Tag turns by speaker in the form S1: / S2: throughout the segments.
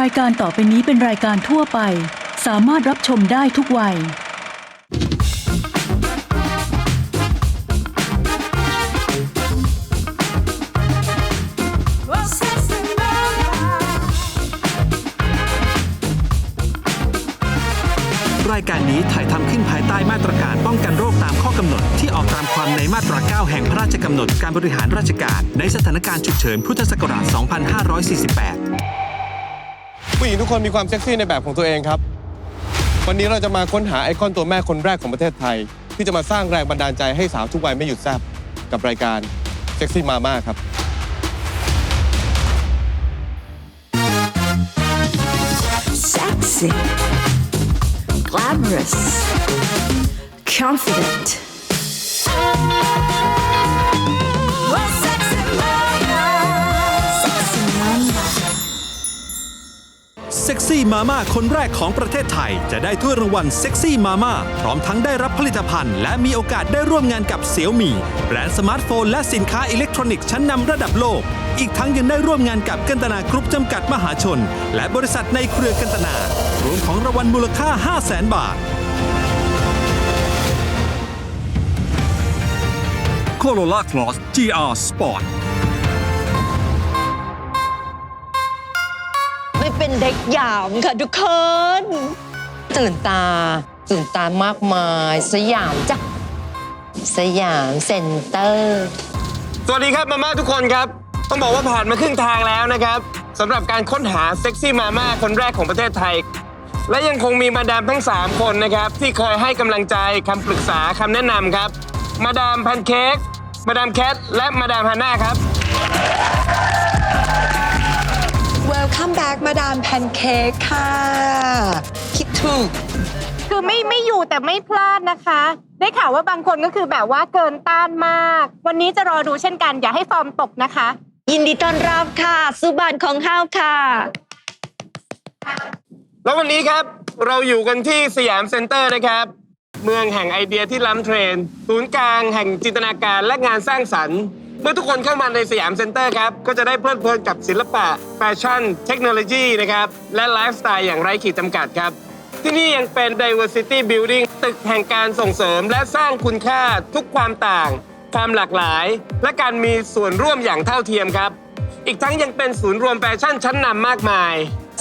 S1: รายการต่อไปนี้เป็นรายการทั่วไป สามารถรับชมได้ทุกวัย
S2: รายการนี้ถ่ายทำขึ้นภายใต้มาตรการป้องกันโรคตามข้อกำหนด ที่ออกตามความในมาตรา 9 แห่งพระราชกำหนดการบริหารราชการ ในสถานการณ์ฉุกเฉินพุทธศักราช 2548
S3: ผู้หญิงทุกคนมีความเซ็กซี่ในแบบของตัวเองครับ วันนี้เราจะมาค้นหาไอคอนตัวแม่คนแรกของประเทศไทย ที่จะมาสร้างแรงบันดาลใจให้สาวทุกวัยไม่หยุดแซบกับรายการเซ็กซี่มาม่าครับ
S4: sexy, glamorous, confident.
S2: ซ็กซี่มาม่าคนแรกของประเทศไทย จะได้ถ้วยรางวัลเซ็กซี่มาม่าพร้อมทั้งได้รับผลิตภัณฑ์ และมีโอกาสได้ร่วมงานกับเสี่ยวมีแบรนด์สมาร์ทโฟนและสินค้าอิเล็กทรอนิกส์ชั้นนำระดับโลก อีกทั้งยังได้ร่วมงานกับกันตนากรุ๊ปจำกัดมหาชน และบริษัทในเครือกันตนารวมของรางวัลมูลค่า 5 0 0 0 0 0 บาท Corolla Cross GR Sport
S5: เด็กหยามค่ะทุกคน ตื่นตา ตื่นตามากมาย สยามจ้ะสยามเซ็นเตอร์
S3: สวัสดีครับมาม่าทุกคนครับ ต้องบอกว่าผ่านมาครึ่งทางแล้วนะครับสำหรับการค้นหาเซ็กซี่มาม่าคนแรกของประเทศไทย และยังคงมีมาดามทั้ง 3 คนนะครับ ที่คอยให้กำลังใจคำปรึกษาคำแนะนำครับ มาดามแพนเค้กมาดามแคทและมาดามฮาน่าครับ
S5: Welcome back มาดามแพนเค้กค่ะ คิดถูก
S6: คือไม่ไม่อยู่แต่ไม่พลาดนะคะ ได้ข่าวว่าบางคนก็คือแบบว่าเกินต้านมาก วันนี้จะรอดูเช่นกัน อย่าให้ฟอร์มตกนะคะ
S5: ยินดีต้อนรับค่ะ สุบานของเฮาค่ะ
S3: แล้ววันนี้ครับเราอยู่กันที่สยามเซ็นเตอร์นะครับ เมืองแห่งไอเดียที่ล้ำเทรนด์ศูนย์กลางแห่งจินตนาการและงานสร้างสรรค์ เมื่อทุกคนเข้ามาในสยามเซ็นเตอร์ครับ ก็จะได้เพลิดเพลินกับศิลปะ แฟชั่น เทคโนโลยีนะครับ และไลฟ์สไตล์อย่างไร้ขีดจำกัดครับ ที่นี่ยังเป็น diversity building ตึกแห่งการส่งเสริมและสร้างคุณค่าทุกความต่าง ความหลากหลาย และการมีส่วนร่วมอย่างเท่าเทียมครับ อีกทั้งยังเป็นศูนย์รวมแฟชั่นชั้นนำมากมาย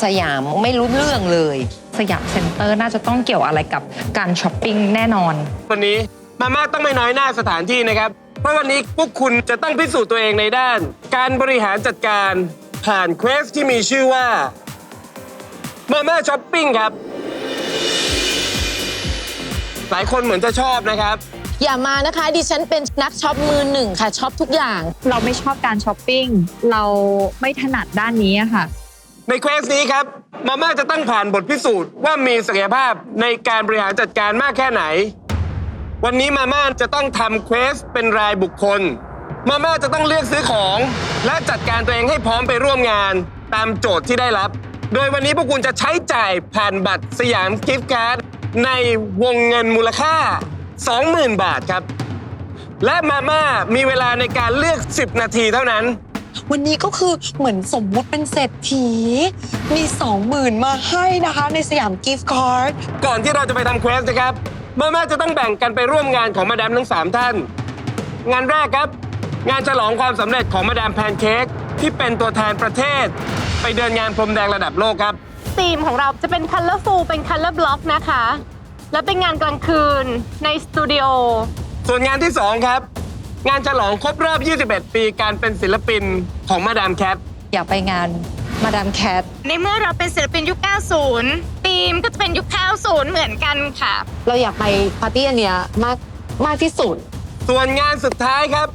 S5: สยามไม่รู้เรื่องเลย
S7: สยามเซ็นเตอร์น่าจะต้องเกี่ยวอะไรกับการช้อปปิ้งแน่นอน
S3: วันนี้มาม่าต้องไม่น้อยหน้าสถานที่นะครับ เพราะวันนี้พวกคุณจะต้องพิสูจน์ตัวเองในด้าน การบริหารจัดการผ่านเควสที่มีชื่อว่ามาม่าช้อปปิ้งครับ หลายคนเหมือนจะชอบนะครับ
S8: อย่ามานะคะ ดิฉันเป็นนักช็อปมือหนึ่งค่ะช็อปทุกอย่าง
S7: เราไม่ชอบการช้อปปิ้ง เราไม่ถนัดด้านนี้อะค่ะ
S3: ในเควสนี้ครับมาม่าจะต้องผ่านบทพิสูจน์ว่ามีศักยภาพในการบริหารจัดการมากแค่ไหน วันนี้มาม่าจะต้องทำเควสเป็นรายบุคคล มาม่าจะต้องเลือกซื้อของ และจัดการตัวเองให้พร้อมไปร่วมงานตามโจทย์ที่ได้รับ โดยวันนี้พวกคุณจะใช้จ่ายผ่านบัตรสยามกิฟต์การ์ดในวงเงินมูลค่า 20,000 บาทครับ และมาม่ามีเวลาในการเลือก 10 นาทีเท่านั้น
S5: วันนี้ก็คือเหมือนสมมุติเป็นเศรษฐี มีสองหมื่นมาให้นะคะในสยามกิฟต์การ์ด
S3: ก่อนที่เราจะไปทำเควสนะครับ มาม่าจะต้องแบ่งกันไปร่วมงานของมาดามทั้ง3ท่าน งานแรกครับ งานฉลองความสำเร็จของมาดามแพนเค้กที่เป็นตัวแทนประเทศ ไปเดินงานพรมแดงระดับโลกครับ
S6: ธีมของเราจะเป็น colorful เป็น color block นะคะ และเป็นงานกลางคืนในสตูดิโอ
S3: ส่วนงานที่ 2 ครับ งานฉลองครบรอบ 21 ปีการเป็นศิลปินของมาดามแคท
S7: อยากไปงานมาดามแคท
S6: ในเมื่อเราเป็นศิลปินยุค 90 ธีมก็จะเป็นยุค90เหมือนกันค่ะ
S8: เราอยากไปปาร์ตี้อันเนี้ยมากมากที่สุด
S3: ส่วนงานสุดท้ายครับ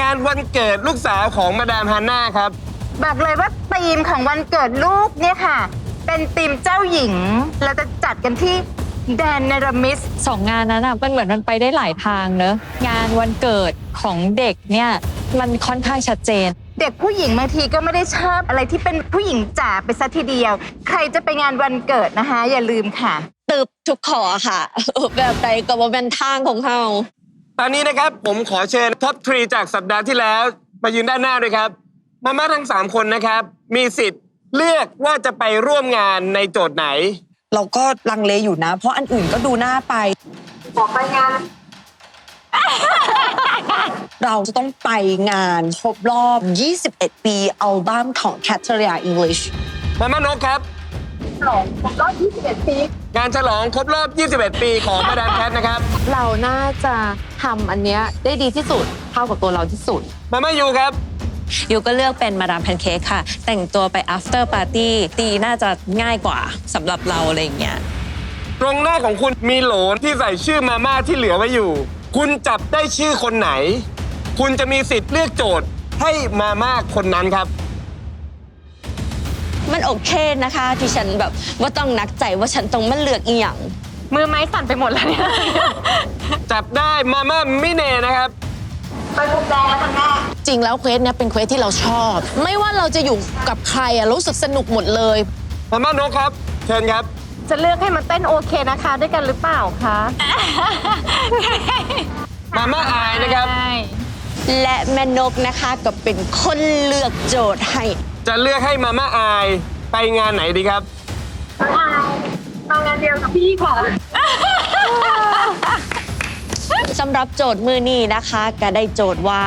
S3: งานวันเกิดลูกสาวของมาดามฮาน่าครับ
S6: บอกเลยว่าธีมของวันเกิดลูกเนี่ยค่ะ เป็นธีมเจ้าหญิง เราจะจัดกันที่แดนเนรมิส
S7: สองงานนั้นอะมันเหมือนมันไปได้หลายทางเนอะงานวันเกิดของเด็กเนี่ย มันค่อนข้างชัดเจน
S6: เด็กผู้หญิงบางทีก็ไม่ได้ชอบอะไรที่เป็นผู้หญิงจ๋าไปซะทีเดียว ใครจะไปงานวันเกิดนะคะ อย่าลืมค่ะ
S8: ตืบทุกขอค่ะ แบบใดก็บ่เป็นทางของเฮา
S3: ตอนนี้นะครับผมขอเชิญท็อปทรีจากสัปดาห์ที่แล้ว มายืนด้านหน้าด้วยครับ มาม่าทั้ง 3 คนนะครับ มีสิทธิ์เลือกว่าจะไปร่วมงานในโจทย์ไหน
S9: เราก็ลังเลอยู่นะ เพราะอันอื่นก็ดูน่าไป เราจะต้องไปงานครบรอบ 21 ปีอัลบั้มของ c a t h e r i a English
S3: มามานกครับงานฉลองครบรอบ 21 ปีของมาดามแคทนะครับ
S8: เราน่าจะทำอันเนี้ยได้ดีที่สุดเท่ากับตัวเราที่สุด
S3: มามายูครับ
S10: ยูก็เลือกเป็นมาดามแพนเค้กค่ะ แต่งตัวไป after party ตีน่าจะง่ายกว่าสำหรับเราอะไรอย่างเงี้ย
S3: ตรงหน้าของคุณมีโหลที่ใส่ชื่อมาม่าที่เหลือไว้อยู่ คุณจับได้ชื่อคนไหน คุณจะมีสิทธิ์เลือกโจทย์ให้มาม่าคนนั้นครับ
S8: มันโอเคนะคะที่ฉันแบบว่าต้องนักใจว่าฉันต้องมาเลือกอีหยัง
S6: มือไม้สั่นไปหมดแล้วเนี่ย
S3: จับได้มาม่ามิเน่นะครับ
S8: จริงแล้วเควสเนี้ยเป็นเควสที่เราชอบ ไม่ว่าเราจะอยู่กับใครอะรู้สึกสนุกหมดเลย
S3: มาม่านกครับ เชิญครับ
S6: จะเลือกให้มันเต้นโอเคนะคะ ด้วยกันหรือเปล่าคะ
S3: มาม่าอายนะครับ
S8: และแม่นกนะคะก็เป็นคนเลือกโจทย์ให้
S3: จะเลือกให้มาม่าอายไปงานไหนดีครับ
S8: สำหรับโจทย์มือนี้นะคะ ก็ได้โจทย์ว่า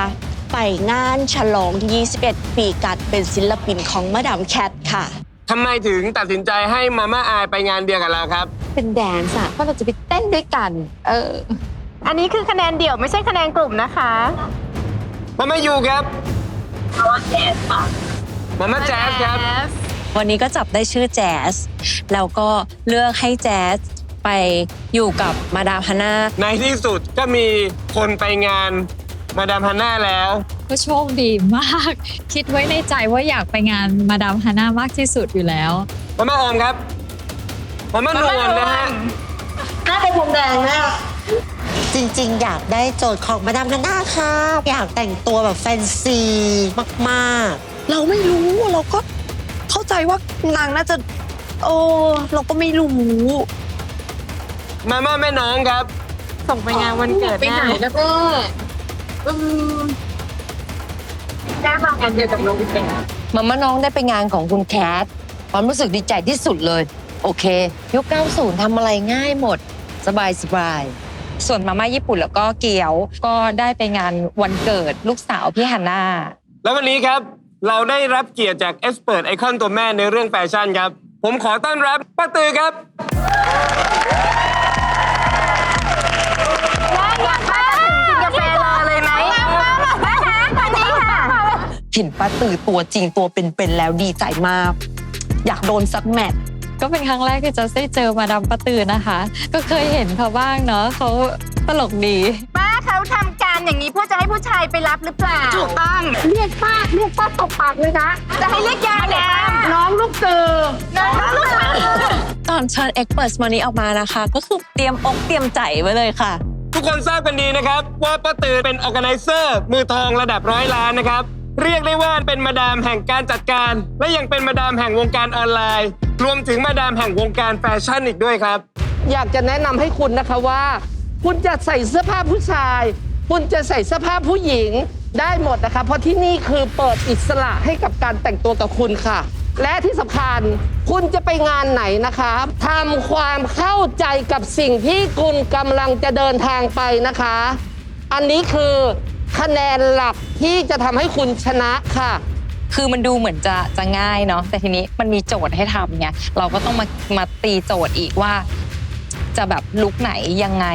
S8: ไปงานฉลอง 21 ปีการเป็นศิลปินของมาดามแคทค่ะ
S3: ทำไมถึงตัดสินใจให้มาม่าอายไปงานเดียวกับเราครับ
S8: เป็นแดนซ์อะเพราะเราจะไปเต้นด้วยกัน เออ
S6: อันนี้คือคะแนนเดี่ยวไม่ใช่คะแนนกลุ่มนะคะ
S3: มาม่ายูครับมาม่าแจ๊สครับ
S10: วันนี้ก็จับได้ชื่อแจ๊สแล้วก็เลือกให้แจ๊สไปอยู่กับมาดามฮาน่า
S3: ในที่สุดก็มีคนไปงานมาดามฮันน่าแล้ว
S7: ก็โชคดีมาก คิดไว้ในใจว่าอยากไปงานมาดามฮาน่ามากที่สุดอยู่แล้ว
S3: มาม่าออมครับมาม่านวลนะฮะ
S5: จริงๆ อยากได้โจทย์ของมาดามฮันน่าค่ะอยากแต่งตัวแบบแฟนซีมาก
S9: เราไม่รู้เราก็เข้าใจว่านางน่าจะ โอ้เราก็ไม่รู้
S3: มาม่าแม่น้องครับ
S6: ส่งไปงานวันเกิดไปไหนแล้วก็แก้บางอันเดียวกับน้องเป็น
S5: มาม่าน้องได้ไปงานของคุณแคทความรู้สึกดีใจที่สุดเลย โอเค ยุค90ทำอะไรง่ายหมด สบายสบาย
S10: ส่วนมาม่าญี่ปุ่นแล้วก็เกี๊ยว ก็ได้ไปงานวันเกิดลูกสาวพี่ฮาน่า
S3: แล้ววันนี้ครับเราได้รับเกียรติจากเอสเปิดไอคอนตัวแม่ในเรื่องแฟชั่นครับ ผมขอต้อนรับป้าตือครับ
S6: กินกาแฟรอเลยไหมนะคะตอนนี้ค่ะ
S9: เห็นป้าตือตัวจริงตัวเป็นๆแล้วดีใจมาก อยากโดนสักแมตช์
S7: ก็เป็นครั้งแรกที่จะได้เจอมาดามปะตือนะคะ ก็เคยเห็นเขาบ้างเนาะเขาตลกดี
S6: ป้าเขาทำการอย่างนี้เพื่อจะให้ผู้ชายไปรับหรือเปล่าถูกต้องเรียกป้าเรียกป้าตบปากเลยนะจะให้เรียกยายแหลมน้องลูกตือน้องลูกตือ
S10: ตอนเชิญเอ็กเปิร์สมานี้ออกมานะคะ ก็คือเตรียมอกเตรียมใจไว้เลยค่ะ
S3: ทุกคนทราบกันดีนะครับ ว่าป้าตือเป็นออ g a แก z เซอร์มือทองระดับร้อยล้านนะครับเรียกได้ว่าเป็นมาดามแห่งการจัดการ และยังเป็นมาดามแห่งวงการออนไลน์ รวมถึงมาดามแห่งวงการแฟชั่นอีกด้วยครับ
S11: อยากจะแนะนำให้คุณนะคะว่า คุณจะใส่เสื้อผ้าผู้ชาย คุณจะใส่เสื้อผ้าผู้หญิงได้หมดนะคะ เพราะที่นี่คือเปิดอิสระให้กับการแต่งตัวกับคุณค่ะ และที่สำคัญคุณจะไปงานไหนนะคะทำความเข้าใจกับสิ่งที่คุณกำลังจะเดินทางไปนะคะ อันนี้คือคะแนนหลักที่จะทำให้คุณชนะค่ะ
S10: คือมันดูเหมือนจะจะง่ายเนาะแต่ทีนี้มันมีโจทย์ให้ทำไงเราก็ต้องมามาตีโจทย์อีกว่า จะแบบลุกไหนยังไง